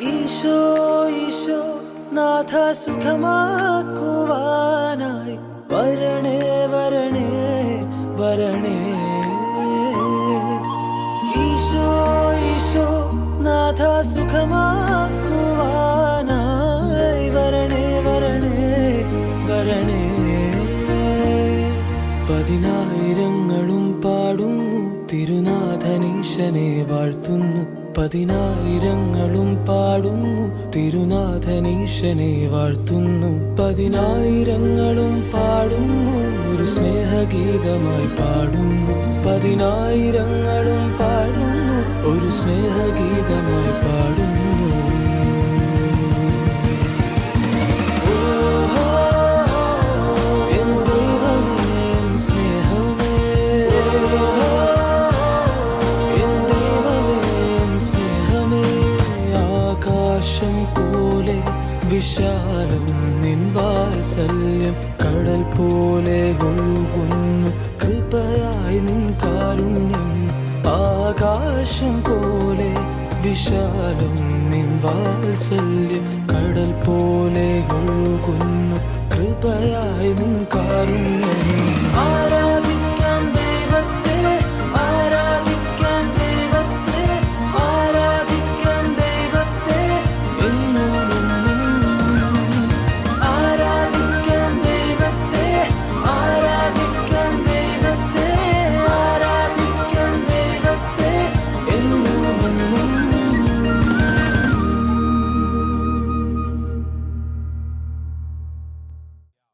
ഈശോ ഈശോ നാഥ സുഖമാക്കുവാനായി. വരണേ വരണേ വരണേ. ഈശോ ഈശോ നാഥ സുഖമാക്കുവാനായി. വരണേ വരണേ വരണേ. പതിനായിരങ്ങളും പാടുന്നു തിരുനാഥനീശനെ വാഴ്ത്തുന്നു. പതിനായിരങ്ങളും പാടുന്നു. തിരുനാഥനീശനെ വാഴ്ത്തുന്നു. പതിനായിരങ്ങളും പാടുന്നു. ഒരു സ്നേഹഗീതമായി പാടുന്നു. പതിനായിരങ്ങളും പാടുന്നു. ഒരു സ്നേഹഗീതമായി പാടുന്നു. சொல்லி கடல் போலே ஒழுகும்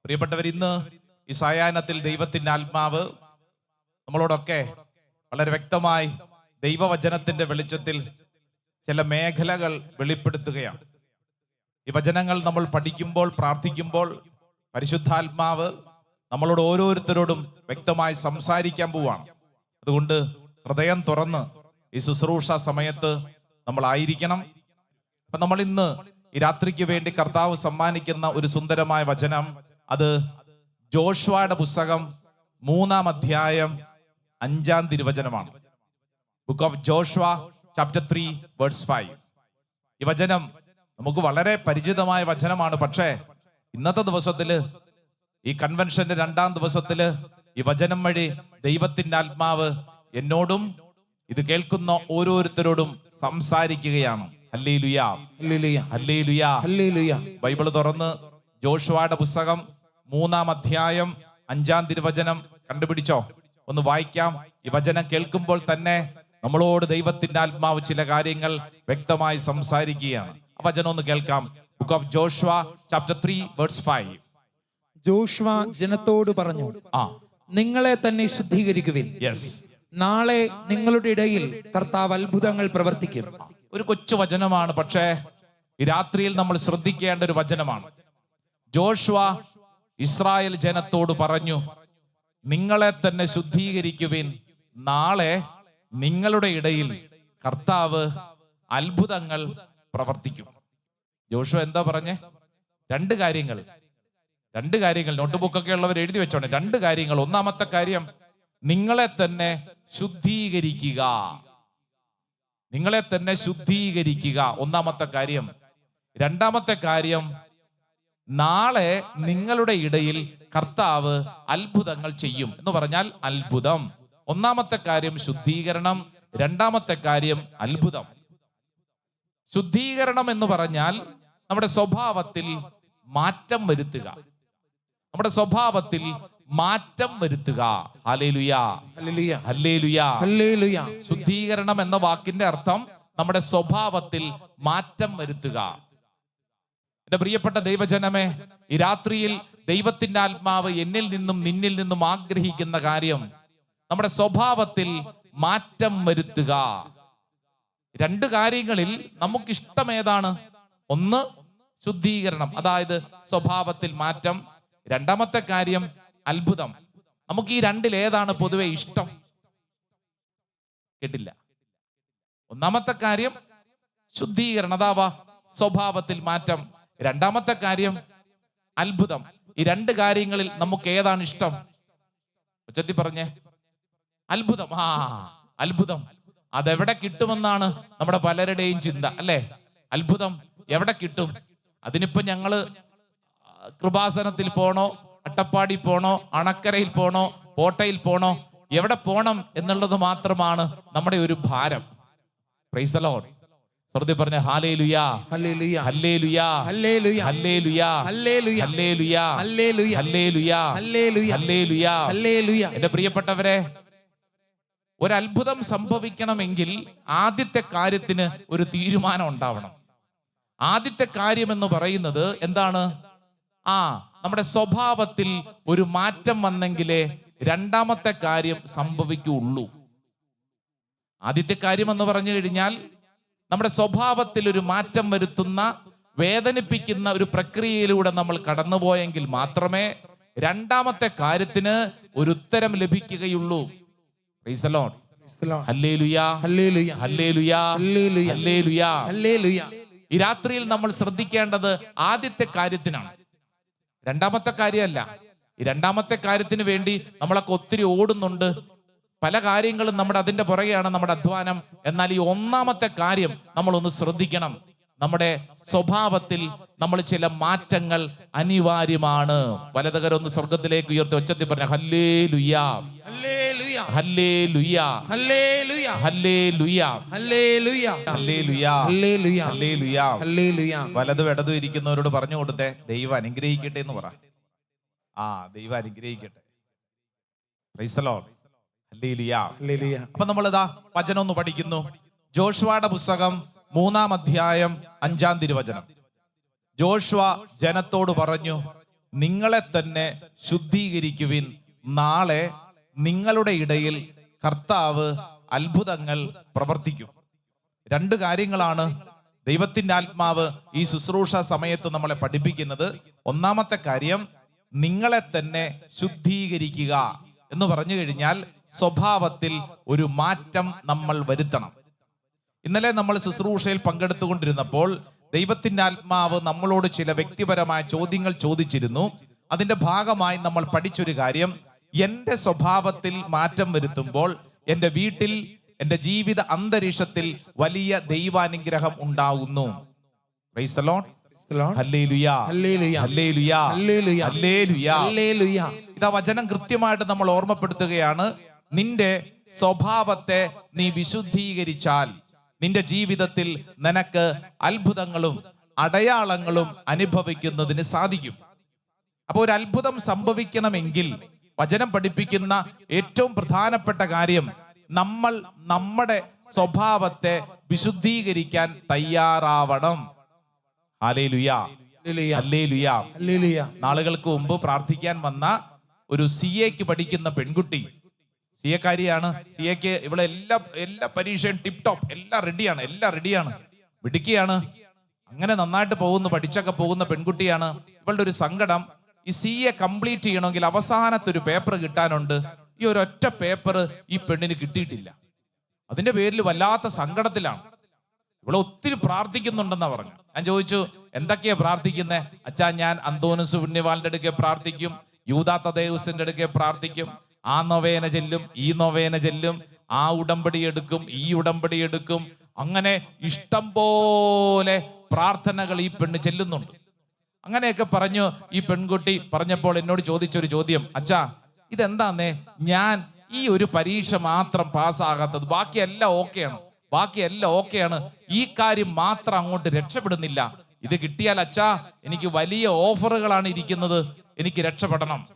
പ്രിയപ്പെട്ടവർ ഇന്ന് ഈ സായാഹ്നത്തിൽ ദൈവത്തിന്റെ ആത്മാവ് നമ്മളോടൊക്കെ വളരെ വ്യക്തമായി ദൈവവചനത്തിന്റെ വെളിച്ചത്തിൽ ചില മേഖലകൾ വെളിപ്പെടുത്തുകയാണ്. ഈ വചനങ്ങൾ നമ്മൾ പഠിക്കുമ്പോൾ പ്രാർത്ഥിക്കുമ്പോൾ പരിശുദ്ധാത്മാവ് നമ്മളോട് ഓരോരുത്തരോടും വ്യക്തമായി സംസാരിക്കാൻ പോവാണ്. അതുകൊണ്ട് ഹൃദയം തുറന്ന് ഈ ശുശ്രൂഷ സമയത്ത് നമ്മളായിരിക്കണം അപ്പൊ നമ്മൾ ഇന്ന് ഈ രാത്രിക്ക് വേണ്ടി കർത്താവ് സമ്മാനിക്കുന്ന ഒരു സുന്ദരമായ വചനം അത് ജോഷ്വയുടെ പുസ്തകം മൂന്നാം അധ്യായം അഞ്ചാം തിരുവചനമാണ്. Book of Joshua chapter three words five ഈ വചനം നമുക്ക് വളരെ പരിചിതമായ വചനമാണ്. പക്ഷേ ഇന്നത്തെ ദിവസത്തിൽ ഈ കൺവെൻഷന്റെ രണ്ടാം ദിവസത്തിൽ ഈ വചനം വഴി ദൈവത്തിന്റെ ആത്മാവ് എന്നോടും ഇത് കേൾക്കുന്ന ഓരോരുത്തരോടും സംസാരിക്കുകയാണ്. ബൈബിൾ തുറന്ന് ജോഷുവയുടെ പുസ്തകം മൂന്നാം അധ്യായം അഞ്ചാം തിരുവചനം കണ്ടുപിടിച്ചോ? ഒന്ന് വായിക്കാം. ഈ വചനം കേൾക്കുമ്പോൾ തന്നെ നമ്മളോട് ദൈവത്തിന്റെ ആത്മാവ് ചില കാര്യങ്ങൾ വ്യക്തമായി സംസാരിക്കുകയാണ്. ആ വചനം ഒന്ന് കേൾക്കാം. Book of Joshua chapter three words five Joshua ജനത്തോട് പറഞ്ഞു ആ. നിങ്ങളെ തന്നെ ശുദ്ധീകരിക്കുവിൻ. യെസ് നാളെ നിങ്ങളുടെ ഇടയിൽ കർത്താവ് അത്ഭുതങ്ങൾ പ്രവർത്തിക്കും. ഒരു കൊച്ചു വചനമാണ് പക്ഷേ ഈ രാത്രിയിൽ നമ്മൾ ശ്രദ്ധിക്കേണ്ട ഒരു വചനമാണ്. ജോഷുവ ഇസ്രായേൽ ജനത്തോട് പറഞ്ഞു നിങ്ങളെ തന്നെ ശുദ്ധീകരിക്കുവിൻ. നാളെ നിങ്ങളുടെ ഇടയിൽ കർത്താവ് അത്ഭുതങ്ങൾ പ്രവർത്തിക്കും. ജോഷു എന്താ പറഞ്ഞേ? രണ്ട് കാര്യങ്ങൾ. രണ്ട് കാര്യങ്ങൾ. നോട്ട് ബുക്കൊക്കെ ഉള്ളവർ എഴുതി വെച്ചോണേ. രണ്ട് കാര്യങ്ങൾ. ഒന്നാമത്തെ കാര്യം നിങ്ങളെ തന്നെ ശുദ്ധീകരിക്കുക. നിങ്ങളെ തന്നെ ശുദ്ധീകരിക്കുക. ഒന്നാമത്തെ കാര്യം. രണ്ടാമത്തെ കാര്യം നാളെ നിങ്ങളുടെ ഇടയിൽ കർത്താവ് അത്ഭുതങ്ങൾ ചെയ്യും എന്ന് പറഞ്ഞാൽ അത്ഭുതം. ഒന്നാമത്തെ കാര്യം ശുദ്ധീകരണം രണ്ടാമത്തെ കാര്യം അത്ഭുതം. ശുദ്ധീകരണം എന്ന് പറഞ്ഞാൽ നമ്മുടെ സ്വഭാവത്തിൽ മാറ്റം വരുത്തുക. നമ്മുടെ സ്വഭാവത്തിൽ മാറ്റം വരുത്തുക. ശുദ്ധീകരണം എന്ന വാക്കിന്റെ അർത്ഥം നമ്മുടെ സ്വഭാവത്തിൽ മാറ്റം വരുത്തുക. എന്റെ പ്രിയപ്പെട്ട ദൈവജനമേ ഈ രാത്രിയിൽ ദൈവത്തിന്റെ ആത്മാവ് എന്നിൽ നിന്നും നിന്നിൽ നിന്നും ആഗ്രഹിക്കുന്ന കാര്യം നമ്മുടെ സ്വഭാവത്തിൽ മാറ്റം വരുത്തുക. രണ്ട് കാര്യങ്ങളിൽ നമുക്കിഷ്ടം ഏതാണ്? ഒന്ന് ശുദ്ധീകരണം അതായത് സ്വഭാവത്തിൽ മാറ്റം. രണ്ടാമത്തെ കാര്യം അത്ഭുതം. നമുക്ക് ഈ രണ്ടിൽ ഏതാണ് പൊതുവെ ഇഷ്ടം? കേട്ടില്ല. ഒന്നാമത്തെ കാര്യം ശുദ്ധീകരണം അതാവാ സ്വഭാവത്തിൽ മാറ്റം. രണ്ടാമത്തെ കാര്യം അത്ഭുതം. ഈ രണ്ട് കാര്യങ്ങളിൽ നമുക്ക് ഏതാണ് ഇഷ്ടം? ഉച്ചത്തി പറഞ്ഞേ. അത്ഭുതം. ആ അത്ഭുതം. അതെവിടെ കിട്ടുമെന്നാണ് നമ്മുടെ പലരുടെയും ചിന്ത അല്ലേ? അത്ഭുതം എവിടെ കിട്ടും? അതിനിപ്പോ ഞങ്ങൾ കൃപാസനത്തിൽ പോണോ അട്ടപ്പാടി പോണോ അണക്കരയിൽ പോണോ കോട്ടയിൽ പോണോ എവിടെ പോണം എന്നുള്ളത് മാത്രമാണ് നമ്മുടെ ഒരു ഭാരം. പ്രൈസലോൺ ശ്രുതി പറഞ്ഞ ഹാലേ ലുയാ ഹല്ലേ ലുയാ ഹല്ലേലൂയ ഹല്ലേ ലുയാ ഹല്ലേലൂയ ഹല്ലേ ലുയാ ഹല്ലേലൂയ ഹല്ലേ ലുയാ ഹല്ലേലൂയ ഹല്ലേ ലുയാ ഹല്ലേലൂയ എന്റെ പ്രിയപ്പെട്ടവരെ ഒരത്ഭുതം സംഭവിക്കണമെങ്കിൽ ആദ്യത്തെ കാര്യത്തിന് ഒരു തീരുമാനം ഉണ്ടാവണം ആദ്യത്തെ കാര്യം എന്ന് പറയുന്നത് എന്താണ് ആ നമ്മുടെ സ്വഭാവത്തിൽ ഒരു മാറ്റം വന്നെങ്കിലേ രണ്ടാമത്തെ കാര്യം സംഭവിക്കുള്ളൂ ആദ്യത്തെ കാര്യം എന്ന് പറഞ്ഞു കഴിഞ്ഞാൽ നമ്മുടെ സ്വഭാവത്തിൽ ഒരു മാറ്റം വരുത്തുന്ന വേദനിപ്പിക്കുന്ന ഒരു പ്രക്രിയയിലൂടെ നമ്മൾ കടന്നുപോയെങ്കിൽ മാത്രമേ രണ്ടാമത്തെ കാര്യത്തിന് ഒരു ഉത്തരം ലഭിക്കുകയുള്ളൂ. ഈ രാത്രിയിൽ നമ്മൾ ശ്രദ്ധിക്കേണ്ടത് ആദ്യത്തെ കാര്യത്തിനാണ്. രണ്ടാമത്തെ കാര്യമല്ല. ഈ രണ്ടാമത്തെ കാര്യത്തിന് വേണ്ടി നമ്മളൊക്കെ ഒത്തിരി ഓടുന്നുണ്ട്. പല കാര്യങ്ങളും നമ്മുടെ അതിന്റെ പുറകെയാണ് നമ്മുടെ അധ്വാനം. എന്നാൽ ഈ ഒന്നാമത്തെ കാര്യം നമ്മൾ ഒന്ന് ശ്രദ്ധിക്കണം. നമ്മുടെ സ്വഭാവത്തിൽ നമ്മൾ ചില മാറ്റങ്ങൾ അനിവാര്യമാണ്. വലതകരൊന്ന് സ്വർഗത്തിലേക്ക് ഉയർത്തി ഒച്ചത്തിൽ പറഞ്ഞ ഹല്ലേ ലുയാ ഹല്ലേലൂയ ഹല്ലേ ലുയാ ഹല്ലേലൂയ ഹല്ലേ ലുയാ ഹല്ലേലൂയ ഹല്ലേലൂയാ. ഹല്ലേലൂയ ഹല്ലേലൂയാ. ഹല്ലേലൂയ വലതും ഇടതും ഇരിക്കുന്നവരോട് പറഞ്ഞു കൊടുത്തേ ദൈവം അനുഗ്രഹിക്കട്ടെ എന്ന് പറ. ആ ദൈവം അനുഗ്രഹിക്കട്ടെ. അപ്പൊ നമ്മളിതാ വചനം ഒന്ന് പഠിക്കുന്നു. ജോഷുവയുടെ പുസ്തകം മൂന്നാം അധ്യായം അഞ്ചാം തിരുവചനം. ജോഷ്വ ജനത്തോട് പറഞ്ഞു നിങ്ങളെ തന്നെ ശുദ്ധീകരിക്കുവിൻ. നാളെ നിങ്ങളുടെ ഇടയിൽ കർത്താവ് അത്ഭുതങ്ങൾ പ്രവർത്തിക്കും. രണ്ട് കാര്യങ്ങളാണ് ദൈവത്തിന്റെ ആത്മാവ് ഈ ശുശ്രൂഷ സമയത്ത് നമ്മളെ പഠിപ്പിക്കുന്നത്. ഒന്നാമത്തെ കാര്യം നിങ്ങളെ തന്നെ ശുദ്ധീകരിക്കുക. എന്ന് പറഞ്ഞു കഴിഞ്ഞാൽ സ്വഭാവത്തിൽ ഒരു മാറ്റം നമ്മൾ വരുത്തണം. ഇന്നലെ നമ്മൾ ശുശ്രൂഷയിൽ പങ്കെടുത്തുകൊണ്ടിരുന്നപ്പോൾ ദൈവത്തിന്റെ ആത്മാവ് നമ്മളോട് ചില വ്യക്തിപരമായ ചോദ്യങ്ങൾ ചോദിച്ചിരുന്നു. അതിന്റെ ഭാഗമായി നമ്മൾ പഠിച്ചൊരു കാര്യം എന്റെ സ്വഭാവത്തിൽ മാറ്റം വരുത്തുമ്പോൾ എന്റെ വീട്ടിൽ എന്റെ ജീവിത അന്തരീക്ഷത്തിൽ വലിയ ദൈവാനുഗ്രഹം ഉണ്ടാകുന്നു ഇതാ വചനം കൃത്യമായിട്ട് നമ്മൾ ഓർമ്മപ്പെടുത്തുകയാണ്. നിന്റെ സ്വഭാവത്തെ നീ വിശുദ്ധീകരിച്ചാൽ നിന്റെ ജീവിതത്തിൽ നിനക്ക് അത്ഭുതങ്ങളും അടയാളങ്ങളും അനുഭവിക്കുന്നതിന് സാധിക്കും. അപ്പൊ ഒരു അത്ഭുതം സംഭവിക്കണമെങ്കിൽ വചനം പഠിപ്പിക്കുന്ന ഏറ്റവും പ്രധാനപ്പെട്ട കാര്യം നമ്മൾ നമ്മുടെ സ്വഭാവത്തെ വിശുദ്ധീകരിക്കാൻ തയ്യാറാവണം. നാളുകൾക്ക് മുമ്പ് പ്രാർത്ഥിക്കാൻ വന്ന ഒരു സി എക്ക് പഠിക്കുന്ന പെൺകുട്ടി സി എക്കാരിയാണ് സി എക്ക് ഇവിടെ എല്ലാ എല്ലാ പരീക്ഷയും ടിപ് ടോപ്പ് എല്ലാം റെഡിയാണ് എല്ലാം റെഡിയാണ് മിടുക്കിയാണ്. അങ്ങനെ നന്നായിട്ട് പോകുന്നു പഠിച്ചൊക്കെ പോകുന്ന പെൺകുട്ടിയാണ്. ഇവളുടെ ഒരു സങ്കടം ഈ സി എ കംപ്ലീറ്റ് ചെയ്യണമെങ്കിൽ അവസാനത്തെ ഒരു പേപ്പർ കിട്ടാനുണ്ട്. ഈ ഒരു ഒറ്റ പേപ്പർ ഈ പെണ്ണിന് കിട്ടിയിട്ടില്ല. അതിന്റെ പേരിൽ വല്ലാത്ത സങ്കടത്തിലാണ്. ഇവിടെ ഒത്തിരി പ്രാർത്ഥിക്കുന്നുണ്ടെന്നാ പറഞ്ഞു ഞാൻ ചോദിച്ചു എന്തൊക്കെയാ പ്രാർത്ഥിക്കുന്നേ? അച്ഛാ ഞാൻ അന്തോനസ് പുണ്യവാലിന്റെ അടുക്കെ പ്രാർത്ഥിക്കും. യൂതാത്ത ദേവസിന്റെ അടുക്കെ പ്രാർത്ഥിക്കും. ആ നൊവേന ചെല്ലും ഈ നൊവേന ചെല്ലും ആ ഉടമ്പടി എടുക്കും ഈ ഉടമ്പടി എടുക്കും. അങ്ങനെ ഇഷ്ടം പോലെ പ്രാർത്ഥനകൾ ഈ പെണ്ണ് ചെല്ലുന്നുണ്ട്. അങ്ങനെയൊക്കെ പറഞ്ഞു ഈ പെൺകുട്ടി പറഞ്ഞപ്പോൾ എന്നോട് ചോദിച്ചൊരു ചോദ്യം. അച്ഛാ ഇതെന്താന്നേ? ഞാൻ ഈ ഒരു പരീക്ഷ മാത്രം പാസ്സാകാത്തത് ബാക്കിയെല്ലാം ഓക്കെയാണ്. ബാക്കിയെല്ലാം ഓക്കെയാണ്. ഈ കാര്യം മാത്രം അങ്ങോട്ട് രക്ഷപ്പെടുന്നില്ല. ഇത് കിട്ടിയാൽ അച്ഛാ എനിക്ക് വലിയ ഓഫറുകളാണ് ഇരിക്കുന്നത്. എനിക്ക് രക്ഷപ്പെടണം.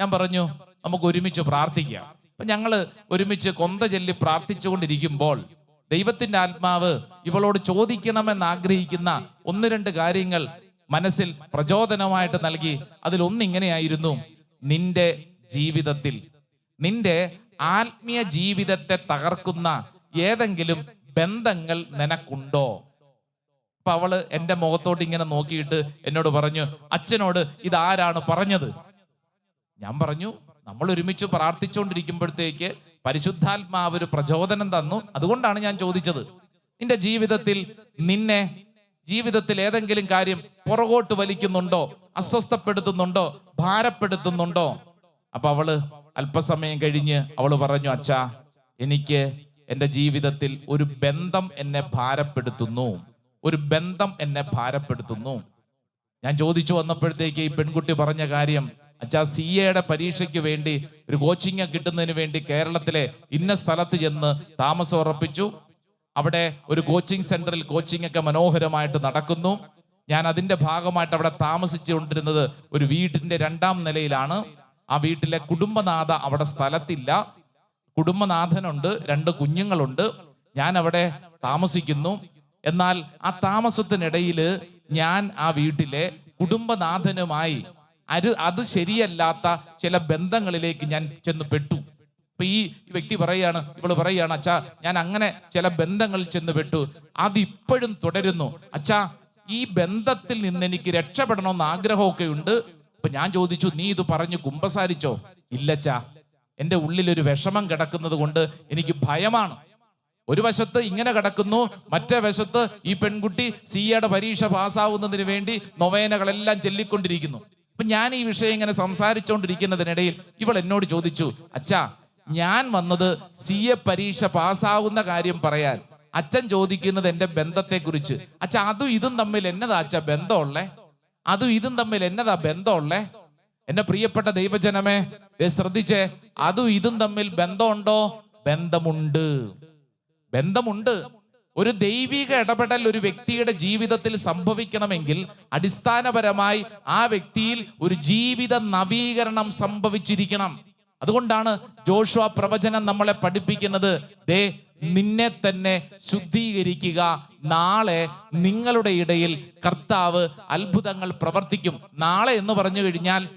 ഞാൻ പറഞ്ഞു നമുക്ക് ഒരുമിച്ച് പ്രാർത്ഥിക്കാം. അപ്പൊ ഞങ്ങൾ ഒരുമിച്ച് കൊന്ത ചൊല്ലി പ്രാർത്ഥിച്ചുകൊണ്ടിരിക്കുമ്പോൾ ദൈവത്തിന്റെ ആത്മാവ് ഇവളോട് ചോദിക്കണമെന്ന് ആഗ്രഹിക്കുന്ന ഒന്ന് രണ്ട് കാര്യങ്ങൾ മനസ്സിൽ പ്രചോദനമായിട്ട് നൽകി. അതിലൊന്നിങ്ങനെയായിരുന്നു നിന്റെ ജീവിതത്തിൽ നിന്റെ ആത്മീയ ജീവിതത്തെ തകർക്കുന്ന ഏതെങ്കിലും ബന്ധങ്ങൾ നിനക്കുണ്ടോ? അപ്പൊ അവൾ എന്റെ മുഖത്തോട്ട് ഇങ്ങനെ നോക്കിയിട്ട് എന്നോട് പറഞ്ഞു അച്ഛനോട് ഇതാരാണ് പറഞ്ഞത്? ഞാൻ പറഞ്ഞു നമ്മൾ ഒരുമിച്ച് പ്രാർത്ഥിച്ചുകൊണ്ടിരിക്കുമ്പോഴത്തേക്ക് പരിശുദ്ധാത്മാവ് ഒരു പ്രചോദനം തന്നു. അതുകൊണ്ടാണ് ഞാൻ ചോദിച്ചത് നിന്റെ ജീവിതത്തിൽ നിന്നെ ജീവിതത്തിൽ ഏതെങ്കിലും കാര്യം പുറകോട്ട് വലിക്കുന്നുണ്ടോ? അസ്വസ്ഥപ്പെടുത്തുന്നുണ്ടോ? ഭാരപ്പെടുത്തുന്നുണ്ടോ? അപ്പൊ അവൾ അല്പസമയം കഴിഞ്ഞ് അവൾ പറഞ്ഞു അച്ഛാ എനിക്ക് എന്റെ ജീവിതത്തിൽ ഒരു ബന്ധം എന്നെ ഭാരപ്പെടുത്തുന്നു. ഒരു ബന്ധം എന്നെ ഭാരപ്പെടുത്തുന്നു. ഞാൻ ചോദിച്ചു വന്നപ്പോഴത്തേക്ക് ഈ പെൺകുട്ടി പറഞ്ഞ കാര്യം അച്ഛാ സി എയുടെ പരീക്ഷയ്ക്ക് വേണ്ടി ഒരു കോച്ചിങ് കിട്ടുന്നതിന് വേണ്ടി കേരളത്തിലെ ഇന്ന സ്ഥലത്ത് ചെന്ന് താമസം ഉറപ്പിച്ചു. അവിടെ ഒരു കോച്ചിങ് സെന്ററിൽ കോച്ചിങ് ഒക്കെ മനോഹരമായിട്ട് നടക്കുന്നു. ഞാൻ അതിന്റെ ഭാഗമായിട്ട് അവിടെ താമസിച്ചുകൊണ്ടിരുന്നത് ഒരു വീട്ടിന്റെ രണ്ടാം നിലയിലാണ്. ആ വീട്ടിലെ കുടുംബനാഥ അവിടെ സ്ഥലത്തില്ല. കുടുംബനാഥനുണ്ട് രണ്ട് കുഞ്ഞുങ്ങളുണ്ട്. ഞാൻ അവിടെ താമസിക്കുന്നു. എന്നാൽ ആ താമസത്തിനിടയിൽ ഞാൻ ആ വീട്ടിലെ കുടുംബനാഥനുമായി അരു അത് ശരിയല്ലാത്ത ചില ബന്ധങ്ങളിലേക്ക് ഞാൻ ചെന്ന് പെട്ടു. അപ്പൊ ഈ വ്യക്തി പറയാണ് ഇവൾ പറയാണ് അച്ഛാ ഞാൻ അങ്ങനെ ചില ബന്ധങ്ങളിൽ ചെന്ന് പെട്ടു. അതിപ്പോഴും തുടരുന്നു. അച്ഛാ ഈ ബന്ധത്തിൽ നിന്ന് എനിക്ക് രക്ഷപ്പെടണമെന്ന് ആഗ്രഹമൊക്കെ ഉണ്ട്. അപ്പൊ ഞാൻ ചോദിച്ചു നീ ഇത് പറഞ്ഞു കുമ്പസാരിച്ചോ? ഇല്ലച്ചാ എന്റെ ഉള്ളിൽ ഒരു വിഷമം കിടക്കുന്നത് കൊണ്ട് എനിക്ക് ഭയമാണ്. ഒരു വശത്ത് ഇങ്ങനെ കിടക്കുന്നു മറ്റേ വശത്ത് ഈ പെൺകുട്ടി സിഇയുടെ പരീക്ഷ പാസ്സാവുന്നതിന് വേണ്ടി നൊവേനകളെല്ലാം ചൊല്ലിക്കൊണ്ടിരിക്കുന്നു. അപ്പൊ ഞാൻ ഈ വിഷയം ഇങ്ങനെ സംസാരിച്ചുകൊണ്ടിരിക്കുന്നതിനിടയിൽ ഇവൾ എന്നോട് ചോദിച്ചു അച്ഛാ ഞാൻ വന്നത് സി എ പരീക്ഷ പാസ്സാവുന്ന കാര്യം പറയാൻ. അച്ഛൻ ചോദിക്കുന്നത് എന്റെ ബന്ധത്തെക്കുറിച്ച്. അച്ഛാ അതും ഇതും തമ്മിൽ എന്നതാ അച്ഛാ ബന്ധമുള്ളേ? അതും ഇതും തമ്മിൽ എന്നതാ ബന്ധമുള്ളേ? എന്റെ പ്രിയപ്പെട്ട ദൈവജനമേ ശ്രദ്ധിച്ചേ അതും ഇതും തമ്മിൽ ബന്ധമുണ്ടോ? ബന്ധമുണ്ട്. ബന്ധമുണ്ട്. ഒരു ദൈവിക ഇടപെടൽ ഒരു വ്യക്തിയുടെ ജീവിതത്തിൽ സംഭവിക്കണമെങ്കിൽ അടിസ്ഥാനപരമായി ആ വ്യക്തിയിൽ ഒരു ജീവിത നവീകരണം സംഭവിച്ചിരിക്കണം. അതുകൊണ്ടാണ് ജോഷുവ പ്രവചനം നമ്മളെ പഠിപ്പിക്കുന്നത്. ദേ നിന്നെ തന്നെ ശുദ്ധീകരിക്കുക. നാളെ നിങ്ങളുടെ ഇടയിൽ കർത്താവ് അത്ഭുതങ്ങൾ പ്രവർത്തിക്കും. നാളെ എന്ന് പറഞ്ഞു കഴിഞ്ഞാൽ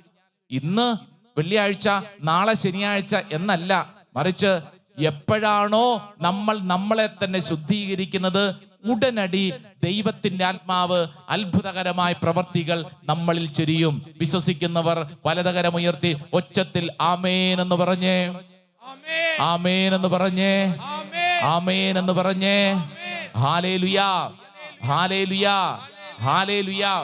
ഇന്ന് വെള്ളിയാഴ്ച നാളെ ശനിയാഴ്ച എന്നല്ല. മറിച്ച് എപ്പോഴാണോ നമ്മൾ നമ്മളെ തന്നെ ശുദ്ധീകരിക്കുന്നത് ഉടനടി ദൈവത്തിന്റെ ആത്മാവ് അത്ഭുതകരമായ പ്രവർത്തികൾ നമ്മളിൽ ചെരിയും. വിശ്വസിക്കുന്നവർ വലതകരമുയർത്തി ഒച്ചത്തിൽ ആമേൻ എന്ന് പറഞ്ഞേ. ആമേൻ എന്ന് പറഞ്ഞേ. ആമേൻ എന്ന് പറഞ്ഞേ. ഹാലേലുയാ. ഹാലേലുയാ. ഹാലേലുയാ.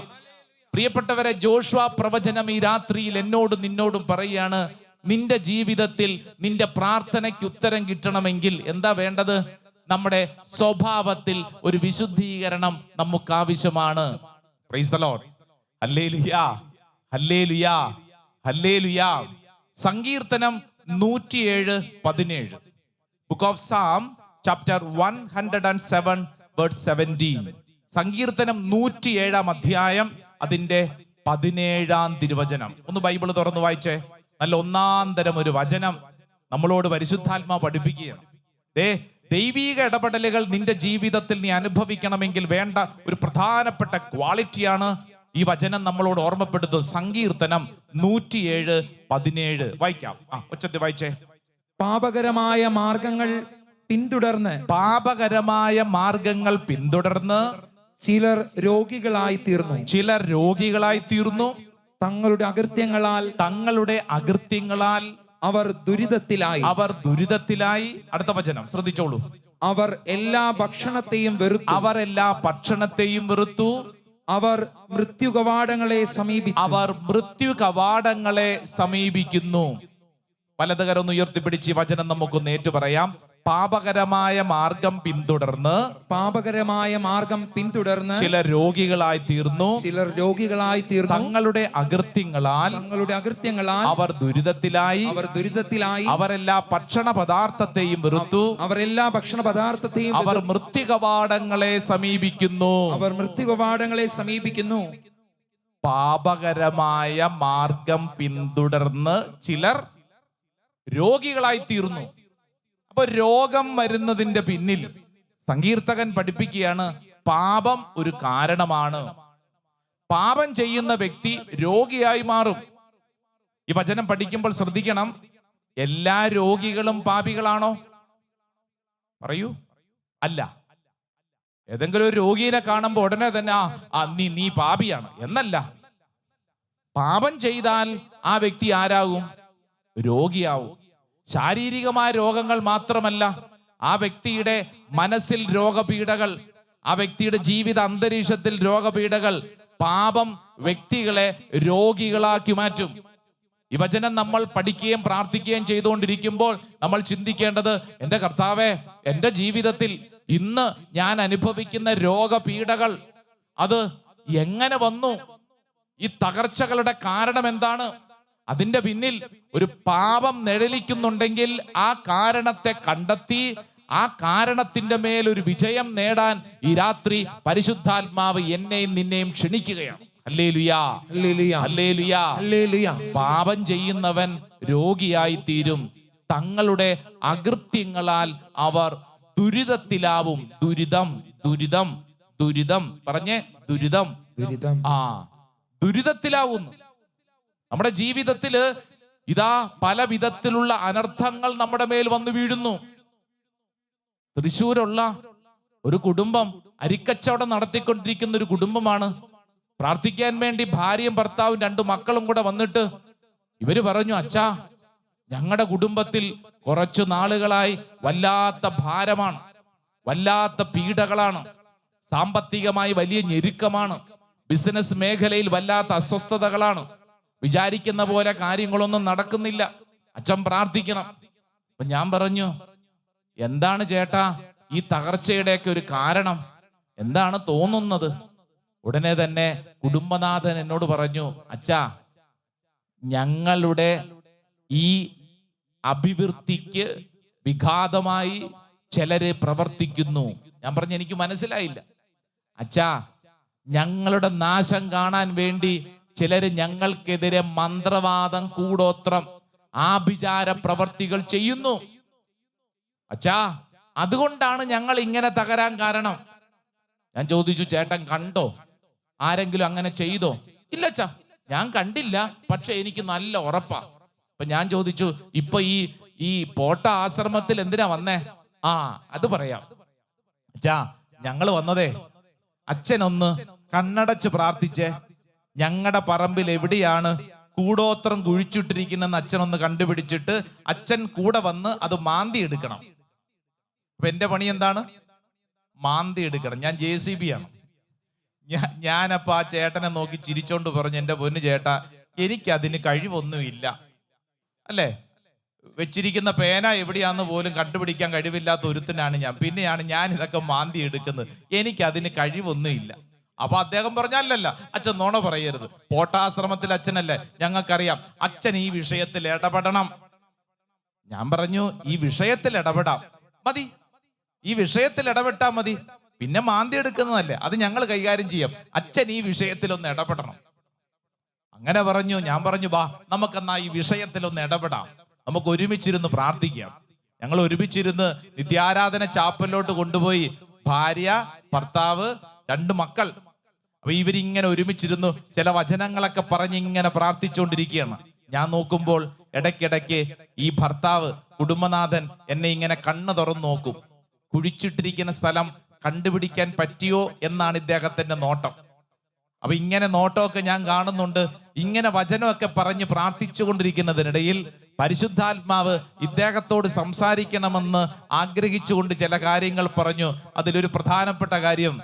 പ്രിയപ്പെട്ടവരെ ജോഷ്വ പ്രവചനം ഈ രാത്രിയിൽ എന്നോടും നിന്നോടും പറയാണ് നിന്റെ ജീവിതത്തിൽ നിന്റെ പ്രാർത്ഥനയ്ക്ക് ഉത്തരം കിട്ടണമെങ്കിൽ എന്താ വേണ്ടത്? നമ്മുടെ സ്വഭാവത്തിൽ ഒരു വിശുദ്ധീകരണം നമുക്ക് ആവശ്യമാണ് സങ്കീർത്തനം നൂറ്റിയേഴ് പതിനേഴ്. Book of Psalm chapter one hundred and seven word seventeen സങ്കീർത്തനം നൂറ്റിയേഴാം അധ്യായം അതിന്റെ പതിനേഴാം തിരുവചനം. ഒന്ന് ബൈബിൾ തുറന്നു വായിച്ചേ. നല്ല ഒന്നാം തരം ഒരു വചനം നമ്മളോട് പരിശുദ്ധാത്മാ പഠിപ്പിക്കുകയാണ്. ദേ ദൈവീക ഇടപെടലുകൾ നിന്റെ ജീവിതത്തിൽ നീ അനുഭവിക്കണമെങ്കിൽ വേണ്ട ഒരു പ്രധാനപ്പെട്ട ക്വാളിറ്റിയാണ് ഈ വചനം നമ്മളോട് ഓർമ്മപ്പെടുത്തുന്നത് സങ്കീർത്തനം നൂറ്റിയേഴ് പതിനേഴ്. വായിക്കാം. ആ ഉച്ചത്തിൽ വായിച്ചേ. പാപകരമായ മാർഗങ്ങൾ പിന്തുടർന്ന് പാപകരമായ മാർഗങ്ങൾ പിന്തുടർന്ന് ചിലർ രോഗികളായി തീർന്നു. ചിലർ രോഗികളായി തീർന്നു. തങ്ങളുടെ അകൃത്യങ്ങളാൽ തങ്ങളുടെ അകൃത്യങ്ങളാൽ അവർ ദുരിതത്തിലായി. അവർ ദുരിതത്തിലായി. അടുത്ത വചനം ശ്രദ്ധിച്ചോളൂ. അവർ എല്ലാ ഭക്ഷണത്തെയും വെറുത്തു. അവർ എല്ലാ ഭക്ഷണത്തെയും വെറുത്തു. അവർ മൃത്യു കവാടങ്ങളെ സമീപിച്ചു. അവർ മൃത്യു കവാടങ്ങളെ സമീപിക്കുന്നു വലതുകരം ഉയർത്തിപ്പിടിച്ച് വചനം നമുക്കൊന്ന് ഏറ്റു പറയാം. പാപകരമായ മാർഗം പിന്തുടർന്ന് പാപകരമായ മാർഗം പിന്തുടർന്ന് ചില രോഗികളായി തീർന്നു. ചിലർ രോഗികളായി തീർന്നു. തങ്ങളുടെ അകൃത്യങ്ങളാൽ തങ്ങളുടെ അകൃത്യങ്ങളാൽ അവർ ദുരിതത്തിലായി. അവർ ദുരിതത്തിലായി. അവരെല്ലാ ഭക്ഷണ പദാർത്ഥത്തെയും വെറുത്തു. അവരെല്ലാ ഭക്ഷണ പദാർത്ഥത്തെയും അവർ മൃത്യുകവാടങ്ങളെ സമീപിക്കുന്നു. അവർ മൃത്യുകവാടങ്ങളെ സമീപിക്കുന്നു. പാപകരമായ മാർഗം പിന്തുടർന്ന് ചിലർ രോഗികളായി തീർന്നു. അപ്പൊ രോഗം വരുന്നതിന്റെ പിന്നിൽ സങ്കീർത്തകൻ പഠിപ്പിക്കുകയാണ് പാപം ഒരു കാരണമാണ്. പാപം ചെയ്യുന്ന വ്യക്തി രോഗിയായി മാറും. ഈ വചനം പഠിക്കുമ്പോൾ ശ്രദ്ധിക്കണം എല്ലാ രോഗികളും പാപികളാണോ? പറയൂ. അല്ല. ഏതെങ്കിലും ഒരു രോഗിയെ കാണുമ്പോൾ ഉടനെ തന്നെ ആ, നീ നീ പാപിയാണ്. എന്നല്ല. പാപം ചെയ്താൽ ആ വ്യക്തി ആരാകും? രോഗിയാവും. ശാരീരികമായ രോഗങ്ങൾ മാത്രമല്ല ആ വ്യക്തിയുടെ മനസ്സിൽ രോഗപീഠകൾ ആ വ്യക്തിയുടെ ജീവിത അന്തരീക്ഷത്തിൽ രോഗപീഠകൾ പാപം വ്യക്തികളെ രോഗികളാക്കി മാറ്റും. ഈ വചനം നമ്മൾ പഠിക്കുകയും പ്രാർത്ഥിക്കുകയും ചെയ്തുകൊണ്ടിരിക്കുമ്പോൾ നമ്മൾ ചിന്തിക്കേണ്ടത് എന്റെ കർത്താവെ എന്റെ ജീവിതത്തിൽ ഇന്ന് ഞാൻ അനുഭവിക്കുന്ന രോഗപീഠകൾ അത് എങ്ങനെ വന്നു? ഈ തകർച്ചകളുടെ കാരണം എന്താണ്? അതിന്റെ പിന്നിൽ ഒരു പാപം നിഴലിക്കുന്നുണ്ടെങ്കിൽ ആ കാരണത്തെ കണ്ടെത്തി ആ കാരണത്തിന്റെ മേൽ ഒരു വിജയം നേടാൻ ഈ രാത്രി പരിശുദ്ധാത്മാവ് എന്നെയും നിന്നെയും ക്ഷണിക്കുകയാണ്. പാപം ചെയ്യുന്നവൻ രോഗിയായി തീരും തങ്ങളുടെ അകൃത്യങ്ങളാൽ അവർ ദുരിതത്തിലാവും. ദുരിതം ദുരിതം ദുരിതം. പറഞ്ഞേ ദുരിതം. ദുരിതം. ആ ദുരിതത്തിലാവുന്നു. നമ്മുടെ ജീവിതത്തിൽ ഇതാ പല വിധത്തിലുള്ള അനർത്ഥങ്ങൾ നമ്മുടെ മേൽ വന്നു വീഴുന്നു. തൃശ്ശൂരുള്ള ഒരു കുടുംബം അരിക്കച്ചവടം നടത്തിക്കൊണ്ടിരിക്കുന്ന ഒരു കുടുംബമാണ്. പ്രാർത്ഥിക്കാൻ വേണ്ടി ഭാര്യയും ഭർത്താവും രണ്ടു മക്കളും കൂടെ വന്നിട്ട് ഇവർ പറഞ്ഞു അച്ഛാ ഞങ്ങളുടെ കുടുംബത്തിൽ കുറച്ചു നാളുകളായി വല്ലാത്ത ഭാരമാണ് വല്ലാത്ത പീഡകളാണ് സാമ്പത്തികമായി വലിയ ഞെരുക്കമാണ് ബിസിനസ് മേഖലയിൽ വല്ലാത്ത അസ്വസ്ഥതകളാണ് വിചാരിക്കുന്ന പോലെ കാര്യങ്ങളൊന്നും നടക്കുന്നില്ല. അച്ഛൻ പ്രാർത്ഥിക്കണം. അപ്പൊ ഞാൻ പറഞ്ഞു എന്താണ് ചേട്ടാ ഈ തകർച്ചയുടെയൊക്കെ ഒരു കാരണം? എന്താണ് തോന്നുന്നത്? ഉടനെ തന്നെ കുടുംബനാഥൻ എന്നോട് പറഞ്ഞു അച്ഛാ ഞങ്ങളുടെ ഈ അഭിവൃദ്ധിക്ക് വിഘാതമായി ചിലര് പ്രവർത്തിക്കുന്നു. ഞാൻ പറഞ്ഞു എനിക്ക് മനസ്സിലായില്ല. അച്ഛാ ഞങ്ങളുടെ നാശം കാണാൻ വേണ്ടി ചിലര് ഞങ്ങൾക്കെതിരെ മന്ത്രവാദം കൂടോത്രം ആഭിചാര പ്രവർത്തികൾ ചെയ്യുന്നു. അച്ഛാ അതുകൊണ്ടാണ് ഞങ്ങൾ ഇങ്ങനെ തകരാൻ കാരണം. ഞാൻ ചോദിച്ചു ചേട്ടൻ കണ്ടോ? ആരെങ്കിലും അങ്ങനെ ചെയ്തോ? ഇല്ല അച്ഛാ ഞാൻ കണ്ടില്ല. പക്ഷെ എനിക്ക് നല്ല ഉറപ്പാ. അപ്പൊ ഞാൻ ചോദിച്ചു ഇപ്പൊ ഈ ഈ പോട്ട ആശ്രമത്തിൽ എന്തിനാ വന്നേ? ആ അത് പറയാം. അച്ഛാ ഞങ്ങൾ വന്നതേ അച്ഛനൊന്ന് കണ്ണടച്ച് പ്രാർത്ഥിച്ചേ ഞങ്ങളുടെ പറമ്പിൽ എവിടെയാണ് കൂടോത്രം കുഴിച്ചിട്ടിരിക്കുന്നെന്ന് അച്ഛനൊന്ന് കണ്ടുപിടിച്ചിട്ട് അച്ഛൻ കൂടെ വന്ന് അത് മാന്തി എടുക്കണം. അപ്പൊ എന്റെ പണി എന്താണ്? മാന്തി എടുക്കണം. ഞാൻ ജെ സി ബി ആണ്. ഞാനപ്പോ ആ ചേട്ടനെ നോക്കി ചിരിച്ചോണ്ട് പറഞ്ഞു എന്റെ പൊന്നു ചേട്ട എനിക്ക് അതിന് കഴിവൊന്നുമില്ല. അല്ലേ? വെച്ചിരിക്കുന്ന പേന എവിടെയാന്ന് പോലും കണ്ടുപിടിക്കാൻ കഴിവില്ലാത്ത ഒരുത്തനാണ് ഞാൻ. പിന്നെയാണ് ഞാൻ ഇതൊക്കെ മാന്തി എടുക്കുന്നത്. എനിക്കതിന് കഴിവൊന്നുമില്ല. അപ്പൊ അദ്ദേഹം പറഞ്ഞല്ലല്ല അച്ഛൻ നോണ പറയരുത്. പോട്ടാശ്രമത്തിൽ അച്ഛനല്ലേ? ഞങ്ങൾക്കറിയാം അച്ഛൻ ഈ വിഷയത്തിൽ ഇടപെടണം. ഞാൻ പറഞ്ഞു ഈ വിഷയത്തിൽ ഇടപെടാം. മതി. ഈ വിഷയത്തിൽ ഇടപെട്ടാ മതി. പിന്നെ മാന്തി എടുക്കുന്നതല്ലേ അത് ഞങ്ങൾ കൈകാര്യം ചെയ്യാം. അച്ഛൻ ഈ വിഷയത്തിൽ ഒന്ന് ഇടപെടണം. അങ്ങനെ പറഞ്ഞു ഞാൻ പറഞ്ഞു ബാ നമുക്കെന്നാ ഈ വിഷയത്തിൽ ഒന്ന് ഇടപെടാം. നമുക്ക് ഒരുമിച്ചിരുന്ന് പ്രാർത്ഥിക്കാം. ഞങ്ങൾ ഒരുമിച്ചിരുന്ന് നിത്യാരാധന ചാപ്പലിലോട്ട് കൊണ്ടുപോയി. ഭാര്യ ഭർത്താവ് രണ്ട് മക്കൾ അപ്പൊ ഇവരിങ്ങനെ ഒരുമിച്ചിരുന്നു ചില വചനങ്ങളൊക്കെ പറഞ്ഞ് ഇങ്ങനെ പ്രാർത്ഥിച്ചുകൊണ്ടിരിക്കുകയാണ്. ഞാൻ നോക്കുമ്പോൾ ഇടയ്ക്കിടയ്ക്ക് ഈ ഭർത്താവ് കുടുംബനാഥൻ എന്നെ ഇങ്ങനെ കണ്ണ് തുറന്നു നോക്കും. കുഴിച്ചിട്ടിരിക്കുന്ന സ്ഥലം കണ്ടുപിടിക്കാൻ പറ്റിയോ എന്നാണ് ഇദ്ദേഹത്തിന്റെ നോട്ടം. അപ്പൊ ഇങ്ങനെ നോട്ടമൊക്കെ ഞാൻ കാണുന്നുണ്ട്. ഇങ്ങനെ വചനമൊക്കെ പറഞ്ഞ് പ്രാർത്ഥിച്ചുകൊണ്ടിരിക്കുന്നതിനിടയിൽ പരിശുദ്ധാത്മാവ് ഇദ്ദേഹത്തോട് സംസാരിക്കണമെന്ന് ആഗ്രഹിച്ചുകൊണ്ട് ചില കാര്യങ്ങൾ പറഞ്ഞു. അതിലൊരു പ്രധാനപ്പെട്ട കാര്യം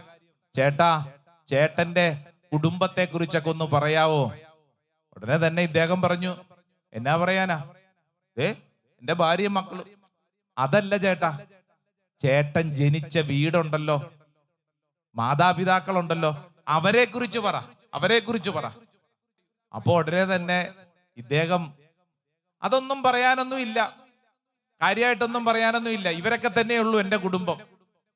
ചേട്ടാ ചേട്ടന്റെ കുടുംബത്തെ കുറിച്ചൊക്കെ ഒന്ന് പറയാവോ? ഉടനെ തന്നെ ഇദ്ദേഹം പറഞ്ഞു എന്നാ പറയാനാ? ഏ എന്റെ ഭാര്യയും മക്കളും. അതല്ല ചേട്ടാ ചേട്ടൻ ജനിച്ച വീടുണ്ടല്ലോ മാതാപിതാക്കളുണ്ടല്ലോ അവരെ കുറിച്ച് പറ അവരെ കുറിച്ച് പറ. അപ്പോ ഉടനെ തന്നെ ഇദ്ദേഹം അതൊന്നും പറയാനൊന്നും ഇല്ല കാര്യമായിട്ടൊന്നും പറയാനൊന്നും ഇല്ല ഇവരൊക്കെ തന്നെയുള്ളൂ എന്റെ കുടുംബം.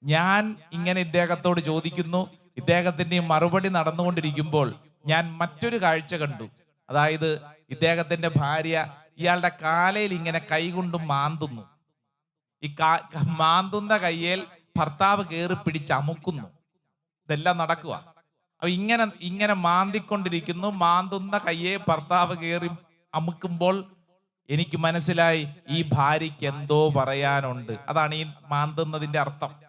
ഞാൻ ഇങ്ങനെ ഇദ്ദേഹത്തോട് ചോദിക്കുന്നു ഇദ്ദേഹത്തിന്റെ മറുപടി നടന്നുകൊണ്ടിരിക്കുമ്പോൾ ഞാൻ മറ്റൊരു കാഴ്ച കണ്ടു. അതായത് ഇദ്ദേഹത്തിന്റെ ഭാര്യ ഇയാളുടെ കാലയിൽ ഇങ്ങനെ കൈകൊണ്ട് മാന്തുന്നു. ഈ മാന്തുന്ന കയ്യേൽ ഭർത്താവ് കയറി പിടിച്ച് അമുക്കുന്നു. ഇതെല്ലാം നടക്കുക. അപ്പൊ ഇങ്ങനെ ഇങ്ങനെ മാന്തിക്കൊണ്ടിരിക്കുന്നു. മാന്തുന്ന കയ്യെ ഭർത്താവ് കയറി അമുക്കുമ്പോൾ എനിക്ക് മനസ്സിലായി ഈ ഭാര്യയ്ക്ക് എന്തോ പറയാനുണ്ട്. അതാണ് ഈ മാന്തുന്നതിന്റെ അർത്ഥം.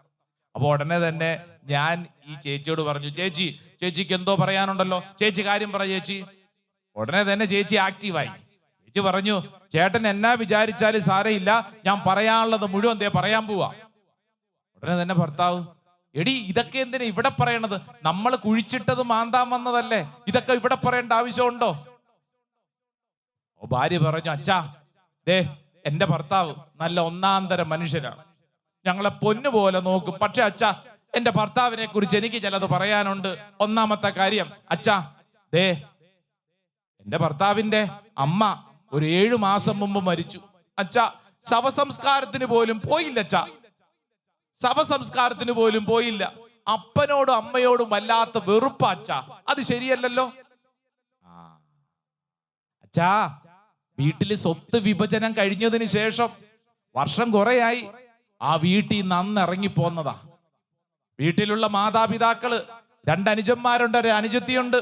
അപ്പൊ ഉടനെ തന്നെ ഞാൻ ഈ ചേച്ചിയോട് പറഞ്ഞു ചേച്ചി ചേച്ചിക്ക് എന്തോ പറയാനുണ്ടല്ലോ? ചേച്ചി കാര്യം പറ ചേച്ചി. ഉടനെ തന്നെ ചേച്ചി ആക്റ്റീവായി ചേച്ചി പറഞ്ഞു ചേട്ടൻ എന്നാ വിചാരിച്ചാലും സാരയില്ല ഞാൻ പറയാനുള്ളത് മുഴുവൻ ദേ പറയാൻ പോവാ. ഉടനെ തന്നെ ഭർത്താവ് എടി ഇതൊക്കെ എന്തിനാ ഇവിടെ പറയണത്? നമ്മൾ കുഴിച്ചിട്ടത് മാന്താൻ വന്നതല്ലേ? ഇതൊക്കെ ഇവിടെ പറയേണ്ട ആവശ്യമുണ്ടോ? ഭാര്യ പറഞ്ഞു അച്ഛാ ദേ എന്റെ ഭർത്താവ് നല്ല ഒന്നാന്തര തരം മനുഷ്യരാണ് ഞങ്ങളെ പൊന്നുപോലെ നോക്കും. പക്ഷെ അച്ഛ എന്റെ ഭർത്താവിനെ കുറിച്ച് എനിക്ക് ചിലത് പറയാനുണ്ട്. ഒന്നാമത്തെ കാര്യം അച്ഛ ദേ എന്റെ ഭർത്താവിന്റെ അമ്മ ഒരു ഏഴു മാസം മുമ്പ് മരിച്ചു. അച്ഛ ശവസംസ്കാരത്തിന് പോലും പോയില്ല അച്ഛ. ശവസംസ്കാരത്തിന് പോലും പോയില്ല. അപ്പനോടും അമ്മയോടും വല്ലാത്ത വെറുപ്പ അച്ഛ. അത് ശരിയല്ലല്ലോ. അച്ഛാ വീട്ടിൽ സ്വത്ത് വിഭജനം കഴിഞ്ഞതിന് ശേഷം വർഷം കുറെയായി. ആ വീട്ടിൽ നിന്ന് അന്ന് വീട്ടിലുള്ള മാതാപിതാക്കൾ രണ്ട് അനുജന്മാരുണ്ട് ഒരു അനുജത്തിയുണ്ട്.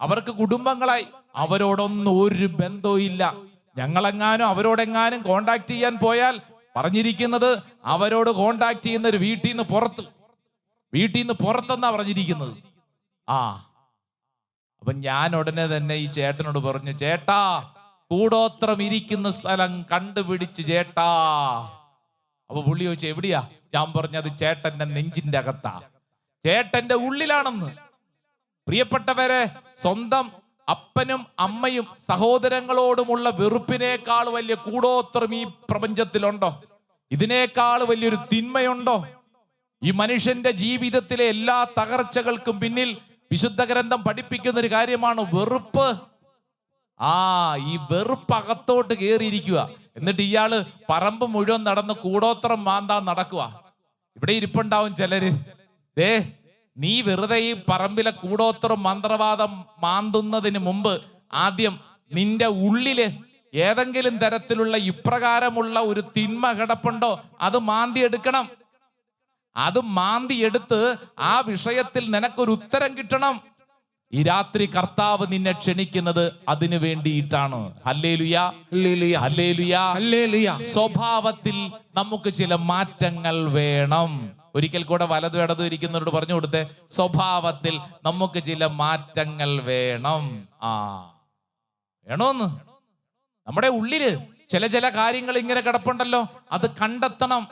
അവർക്ക് കുടുംബങ്ങളായി. അവരോടൊന്നും ഒരു ബന്ധവും ഇല്ല. ഞങ്ങളെങ്ങാനും അവരോടെങ്ങാനും കോണ്ടാക്ട് ചെയ്യാൻ പോയാൽ പറഞ്ഞിരിക്കുന്നത് അവരോട് കോണ്ടാക്ട് ചെയ്യുന്ന ഒരു വീട്ടിൽ നിന്ന് പുറത്ത്. വീട്ടിൽ നിന്ന് പുറത്തെന്നാ പറഞ്ഞിരിക്കുന്നത്. ആ. അപ്പൊ ഞാൻ ഉടനെ തന്നെ ഈ ചേട്ടനോട് പറഞ്ഞു ചേട്ടാ കൂടോത്രം ഇരിക്കുന്ന സ്ഥലം കണ്ടുപിടിച്ച് ചേട്ടാ. അപ്പൊ പുള്ളി ചോദിച്ചു എവിടെയാ? ഞാൻ പറഞ്ഞത് ചേട്ടന്റെ നെഞ്ചിന്റെ അകത്താ. ചേട്ടന്റെ ഉള്ളിലാണെന്ന്. പ്രിയപ്പെട്ടവരെ സ്വന്തം അപ്പനും അമ്മയും സഹോദരങ്ങളോടുമുള്ള വെറുപ്പിനേക്കാൾ വലിയ കൂടോത്രം ഈ പ്രപഞ്ചത്തിലുണ്ടോ? ഇതിനേക്കാൾ വലിയൊരു തിന്മയുണ്ടോ? ഈ മനുഷ്യന്റെ ജീവിതത്തിലെ എല്ലാ തകർച്ചകൾക്കും പിന്നിൽ വിശുദ്ധ ഗ്രന്ഥം പഠിപ്പിക്കുന്ന ഒരു കാര്യമാണ് വെറുപ്പ്. ആ ഈ വെറുപ്പ് അകത്തോട്ട് കയറിയിരിക്കുക എന്നിട്ട് ഇയാൾ പറമ്പ് മുഴുവൻ നടന്ന് കൂടോത്രം മാന്താ നടക്കുക ഇവിടെ ഇരിപ്പുണ്ടാവും ചിലര്. ദേ നീ വെറുതെ ഈ പറമ്പിലെ കൂടോത്രം മന്ത്രവാദം മാന്തുന്നതിന് മുമ്പ് ആദ്യം നിന്റെ ഉള്ളിൽ ഏതെങ്കിലും തരത്തിലുള്ള ഇപ്രകാരമുള്ള ഒരു തിന്മ കിടപ്പുണ്ടോ അത് മാന്തി എടുക്കണം അത് മാന്തി എടുത്ത് ആ വിഷയത്തിൽ നിനക്കൊരു ഉത്തരം കിട്ടണം. ഈ രാത്രി കർത്താവ് നിന്നെ ക്ഷണിക്കുന്നത് അതിനു വേണ്ടിയിട്ടാണ്. സ്വഭാവത്തിൽ നമുക്ക് ചില മാറ്റങ്ങൾ വേണം. ഒരിക്കൽ കൂടെ വലതു ഇടതു ഇരിക്കുന്നവരോട് പറഞ്ഞു കൊടുത്തേ സ്വഭാവത്തിൽ നമുക്ക് ചില മാറ്റങ്ങൾ വേണം. ആ. വേണോന്ന്? നമ്മുടെ ഉള്ളിൽ ചില ചില കാര്യങ്ങൾ ഇങ്ങനെ കിടപ്പുണ്ടല്ലോ. അത് കണ്ടെത്തണം.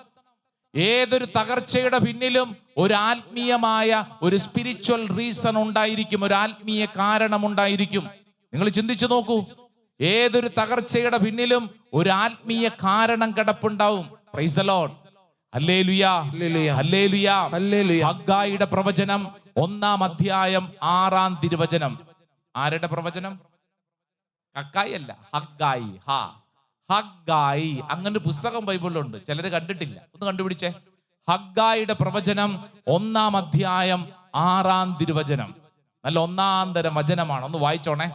ഏതൊരു തകർച്ചയുടെ പിന്നിലും ഒരു ആത്മീയമായ ഒരു സ്പിരിച്വൽ റീസൺ ഉണ്ടായിരിക്കും ഒരു ആത്മീയ കാരണം ഉണ്ടായിരിക്കും. നിങ്ങൾ ചിന്തിച്ചു നോക്കൂ. ഏതൊരു തകർച്ചയുടെ പിന്നിലും ഒരു ആത്മീയ കാരണം കിടപ്പുണ്ടാവും. പ്രൈസ് ലോഡ് ഹല്ലേലൂയാ ഹല്ലേലൂയ. ഹല്ലേലൂയാ ഹല്ലേലൂയ. ഹഗ്ഗായിയുടെ പ്രവചനം ഒന്നാം അധ്യായം ആറാം തിരുവചനം. ആരുടെ പ്രവചനം? കക്കായി അല്ല ഹഗ്ഗായി. ഹാ. ഹഗ്ഗായി. അങ്ങനെ പുസ്തകം ബൈബിളിലുണ്ട്. ചിലർ കണ്ടിട്ടില്ല. ഒന്ന് കണ്ടുപിടിച്ചേ. ഹഗ്ഗായിയുടെ പ്രവചനം ഒന്നാം അധ്യായം ആറാം തിരുവചനം. നല്ല ഒന്നാം തരം വചനമാണ്. ഒന്ന് വായിച്ചോണേ.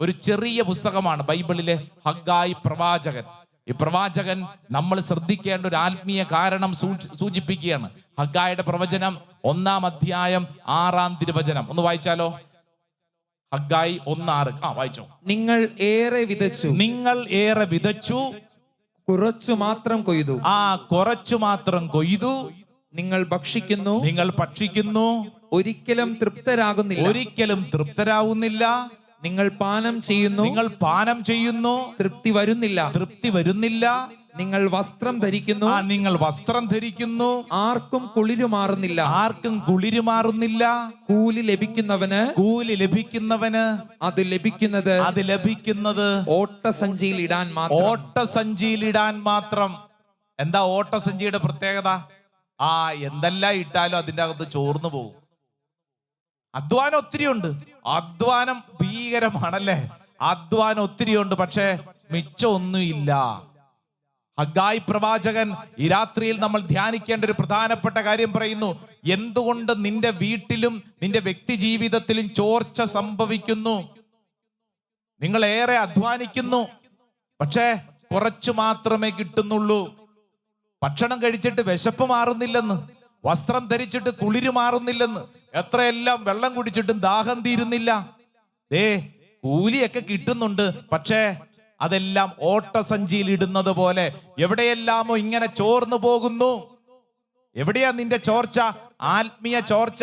ഒരു ചെറിയ പുസ്തകമാണ് ബൈബിളിലെ ഹഗ്ഗായി പ്രവാചകൻ. ഈ പ്രവാചകൻ നമ്മൾ ശ്രദ്ധിക്കേണ്ട ഒരു ആത്മീയ കാരണം സൂചിപ്പിക്കുകയാണ്. ഹഗ്ഗായുടെ പ്രവചനം ഒന്നാം അധ്യായം ആറാം തിരുവചനം. ഒന്ന് വായിച്ചാലോ? ഹഗ്ഗായി ഒന്നാറ്. ആ വായിച്ചോ. നിങ്ങൾ ഏറെ വിതച്ചു. നിങ്ങൾ ഏറെ വിതച്ചു. കുറച്ചു മാത്രം കൊയ്തു. ആ കുറച്ചു മാത്രം കൊയ്തു. നിങ്ങൾ ഭക്ഷിക്കുന്നു. നിങ്ങൾ ഭക്ഷിക്കുന്നു. ഒരിക്കലും തൃപ്തരാകുന്നില്ല. ഒരിക്കലും തൃപ്തരാകുന്നില്ല നിങ്ങൾ പാനം ചെയ്യുന്നു. നിങ്ങൾ പാനം ചെയ്യുന്നു. തൃപ്തി വരുന്നില്ല. തൃപ്തി വരുന്നില്ല. നിങ്ങൾ വസ്ത്രം ധരിക്കുന്നു. ആ നിങ്ങൾ വസ്ത്രം ധരിക്കുന്നു. ആർക്കും കുളിരു മാറുന്നില്ല. ആർക്കും കുളിര് മാറുന്നില്ല. കൂലി ലഭിക്കുന്നവന് കൂലി ലഭിക്കുന്നവന് അത് ലഭിക്കുന്നത് അത് ലഭിക്കുന്നത് ഓട്ടസഞ്ചിയിൽ ഇടാൻ മാത്രം. ഓട്ടസഞ്ചിയിലിടാൻ മാത്രം. എന്താ ഓട്ടസഞ്ചിയുടെ പ്രത്യേകത? ആ എന്തെല്ലാം ഇട്ടാലും അതിന്റെ അകത്ത് ചോർന്നു പോകും. അധ്വാനം ഒത്തിരി ഉണ്ട് അധ്വാനം ഭീകരമാണല്ലേ? അധ്വാനം ഒത്തിരി ഉണ്ട് പക്ഷേ മിച്ചം ഒന്നുമില്ല ഹഗായി പ്രവാചകൻ ഈ രാത്രിയിൽ നമ്മൾ ധ്യാനിക്കേണ്ട ഒരു പ്രധാനപ്പെട്ട കാര്യം പറയുന്നു. എന്തുകൊണ്ട് നിന്റെ വീട്ടിലും നിന്റെ വ്യക്തി ജീവിതത്തിലും ചോർച്ച സംഭവിക്കുന്നു? നിങ്ങൾ ഏറെ അധ്വാനിക്കുന്നു. പക്ഷേ കുറച്ചു മാത്രമേ കിട്ടുന്നുള്ളൂ. ഭക്ഷണം കഴിച്ചിട്ട് വിശപ്പ് മാറുന്നില്ലെന്ന് വസ്ത്രം ധരിച്ചിട്ട് കുളിര് മാറുന്നില്ലെന്ന് എത്രയെല്ലാം വെള്ളം കുടിച്ചിട്ടും ദാഹം തീരുന്നില്ല. ദേ കൂലിയൊക്കെ കിട്ടുന്നുണ്ട്. പക്ഷേ അതെല്ലാം ഓട്ടസഞ്ചിയിൽ ഇടുന്നത് പോലെ എവിടെയെല്ലാമോ ഇങ്ങനെ ചോർന്നു പോകുന്നു. എവിടെയാ നിന്റെ ചോർച്ച? ആത്മീയ ചോർച്ച.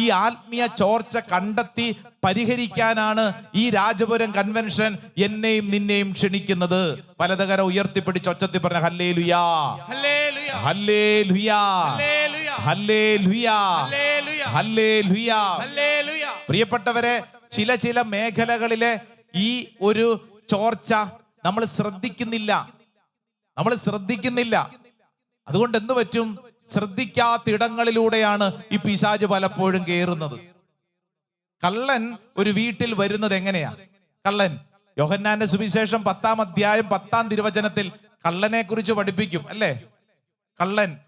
ഈ ആത്മീയ ചോർച്ച കണ്ടെത്തി പരിഹരിക്കാനാണ് ഈ രാജപുരം കൺവെൻഷൻ എന്നെയും നിന്നെയും ക്ഷണിക്കുന്നത്. പലതകര ഉയർത്തിപ്പിടിച്ച് ഒച്ചത്തി പറഞ്ഞ ഹല്ലേ ലുയാ ഹല്ലേ ലുയാ ഹല്ലേ ലുയാ ഹല്ലേ ലുയാ പ്രിയപ്പെട്ടവരെ ചില ചില മേഖലകളിലെ ഈ ഒരു ചോർച്ച നമ്മൾ ശ്രദ്ധിക്കുന്നില്ല. നമ്മൾ ശ്രദ്ധിക്കുന്നില്ല. അതുകൊണ്ട് എന്ത് പറ്റും? ശ്രദ്ധിക്കാത്ത ഇടങ്ങളിലൂടെയാണ് ഈ പിശാജ് പലപ്പോഴും കയറുന്നത് കള്ളൻ ഒരു വീട്ടിൽ വരുന്നത് എങ്ങനെയാ? കള്ളൻ. യോഹന്നാന്റെ സുവിശേഷം പത്താം അധ്യായം പത്താം തിരുവചനത്തിൽ കള്ളനെ കുറിച്ച് പഠിപ്പിക്കും അല്ലേ? കള്ളൻ.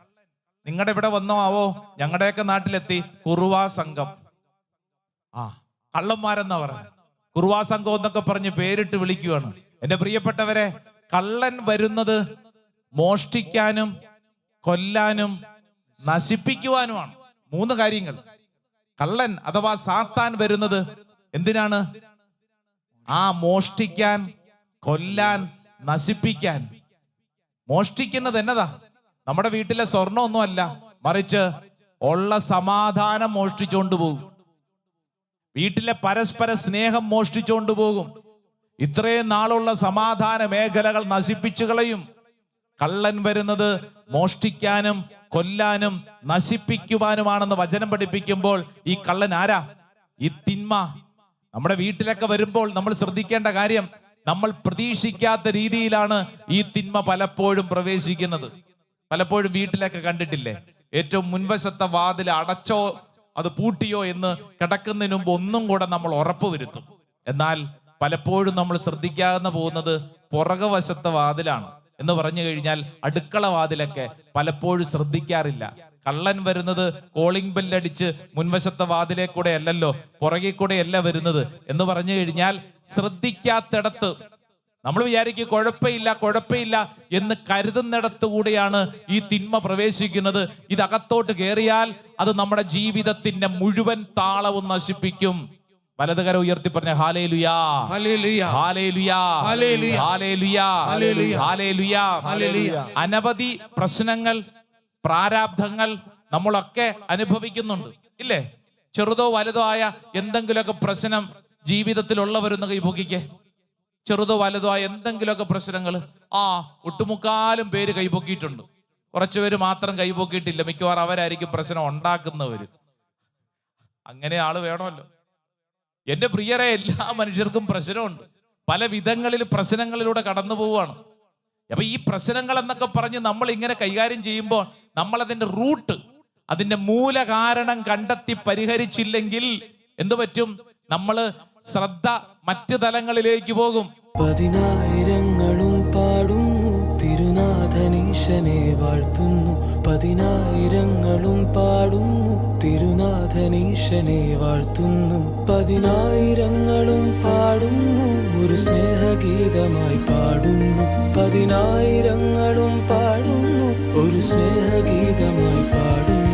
നിങ്ങളുടെ ഇവിടെ വന്നോ ആവോ? ഞങ്ങളുടെയൊക്കെ നാട്ടിലെത്തി കുറുവാ സംഘം. ആ കള്ളന്മാരെന്നാ പറയുന്നത് കുറുവാ സംഘം എന്നൊക്കെ പറഞ്ഞ് പേരിട്ട് വിളിക്കുകയാണ് എന്റെ പ്രിയപ്പെട്ടവരെ കള്ളൻ വരുന്നത് മോഷ്ടിക്കാനും കൊല്ലാനും നശിപ്പിക്കുവാനുമാണ്. മൂന്ന് കാര്യങ്ങൾ. കള്ളൻ അഥവാ സാത്താൻ വരുന്നത് എന്തിനാണ്? ആ മോഷ്ടിക്കാൻ കൊല്ലാൻ നശിപ്പിക്കാൻ. മോഷ്ടിക്കുന്നത് എന്നതാ? നമ്മുടെ വീട്ടിലെ സ്വർണമൊന്നുമല്ല. മറിച്ച് ഉള്ള സമാധാനം മോഷ്ടിച്ചുകൊണ്ട് പോകും. വീട്ടിലെ പരസ്പര സ്നേഹം മോഷ്ടിച്ചുകൊണ്ട് പോകും. ഇത്രയും നാളുള്ള സമാധാന മേഖലകൾ നശിപ്പിച്ചു കളയും. കള്ളൻ വരുന്നത് മോഷ്ടിക്കാനും കൊല്ലാനും നശിപ്പിക്കുവാനുമാണെന്ന് വചനം പഠിപ്പിക്കുമ്പോൾ ഈ കള്ളൻ ആരാ? ഈ തിന്മ. നമ്മുടെ വീട്ടിലൊക്കെ വരുമ്പോൾ നമ്മൾ ശ്രദ്ധിക്കേണ്ട കാര്യം നമ്മൾ പ്രതീക്ഷിക്കാത്ത രീതിയിലാണ് ഈ തിന്മ പലപ്പോഴും പ്രവേശിക്കുന്നത്. പലപ്പോഴും വീട്ടിലൊക്കെ കണ്ടിട്ടില്ലേ? ഏറ്റവും മുൻവശത്തെ വാതിൽ അടച്ചോ അത് പൂട്ടിയോ എന്ന് കിടക്കുന്നതിന് മുമ്പ് ഒന്നും കൂടെ നമ്മൾ ഉറപ്പ് വരുത്തും. എന്നാൽ പലപ്പോഴും നമ്മൾ ശ്രദ്ധിക്കാതെ പോകുന്നത് പുറകവശത്തെ വാതിലാണ് എന്ന് പറഞ്ഞു കഴിഞ്ഞാൽ അടുക്കള വാതിലൊക്കെ പലപ്പോഴും ശ്രദ്ധിക്കാറില്ല. കള്ളൻ വരുന്നത് കോളിംഗ് ബെല്ലടിച്ച് മുൻവശത്തെ വാതിലെ കൂടെ അല്ലല്ലോ പുറകെ കൂടെ അല്ല വരുന്നത് എന്ന് പറഞ്ഞു കഴിഞ്ഞാൽ ശ്രദ്ധിക്കാത്തിടത്ത് നമ്മൾ വിചാരിക്കും കുഴപ്പമില്ല കുഴപ്പമില്ല എന്ന് കരുതുന്നിടത്ത് കൂടെയാണ് ഈ തിന്മ പ്രവേശിക്കുന്നത്. ഇതകത്തോട്ട് കയറിയാൽ അത് നമ്മുടെ ജീവിതത്തിന്റെ മുഴുവൻ താളവും നശിപ്പിക്കും. വലതുകര ഉയർത്തി പറഞ്ഞ ഹാലേലുയാ. ഹാലേലുയാ. ഹാലേലുയാ. ഹാലേലുയാ. അനവധി പ്രശ്നങ്ങൾ പ്രാരാബ്ധങ്ങൾ നമ്മളൊക്കെ അനുഭവിക്കുന്നുണ്ട്. ഇല്ലേ? ചെറുതോ വലുതോ ആയ എന്തെങ്കിലുമൊക്കെ പ്രശ്നം ജീവിതത്തിലുള്ളവരൊന്ന് കൈപൊക്കിക്കേ ചെറുതോ വലുതോ ആയ എന്തെങ്കിലുമൊക്കെ പ്രശ്നങ്ങൾ ആ ഒട്ടുമുക്കാലും പേര് കൈപൊക്കിയിട്ടുണ്ട്. കുറച്ചു പേര് മാത്രം കൈപൊക്കിയിട്ടില്ല. മിക്കവാറും അവരായിരിക്കും പ്രശ്നം ഉണ്ടാക്കുന്നവർ അങ്ങനെ ആൾ വേണമല്ലോ. എന്റെ പ്രിയരെ എല്ലാ മനുഷ്യർക്കും പ്രശ്നമുണ്ട്. പല വിധങ്ങളിൽ പ്രശ്നങ്ങളിലൂടെ കടന്നു പോവുകയാണ്. അപ്പൊ ഈ പ്രശ്നങ്ങൾ എന്നൊക്കെ പറഞ്ഞ് നമ്മൾ ഇങ്ങനെ കൈകാര്യം ചെയ്യുമ്പോൾ നമ്മൾ അതിന്റെ റൂട്ട് അതിന്റെ മൂലകാരണം കണ്ടെത്തി പരിഹരിച്ചില്ലെങ്കിൽ എന്തു പറ്റും? നമ്മൾ ശ്രദ്ധ മറ്റ് തലങ്ങളിലേക്ക് പോകും. പതിനായിരങ്ങളും പാടുന്നു തിരുനാഥനീശനെ വാഴ്ത്തുന്നു. പതിനായിരങ്ങളും പാടുന്നു തിരുനാഥനീശനെ വാഴ്ത്തുന്നു. പതിനായിരങ്ങളും പാടുന്നു ഒരു സ്നേഹഗീതമായി പാടുന്നു. പതിനായിരങ്ങളും പാടുന്നു ഒരു സ്നേഹഗീതമായി പാടുന്നു.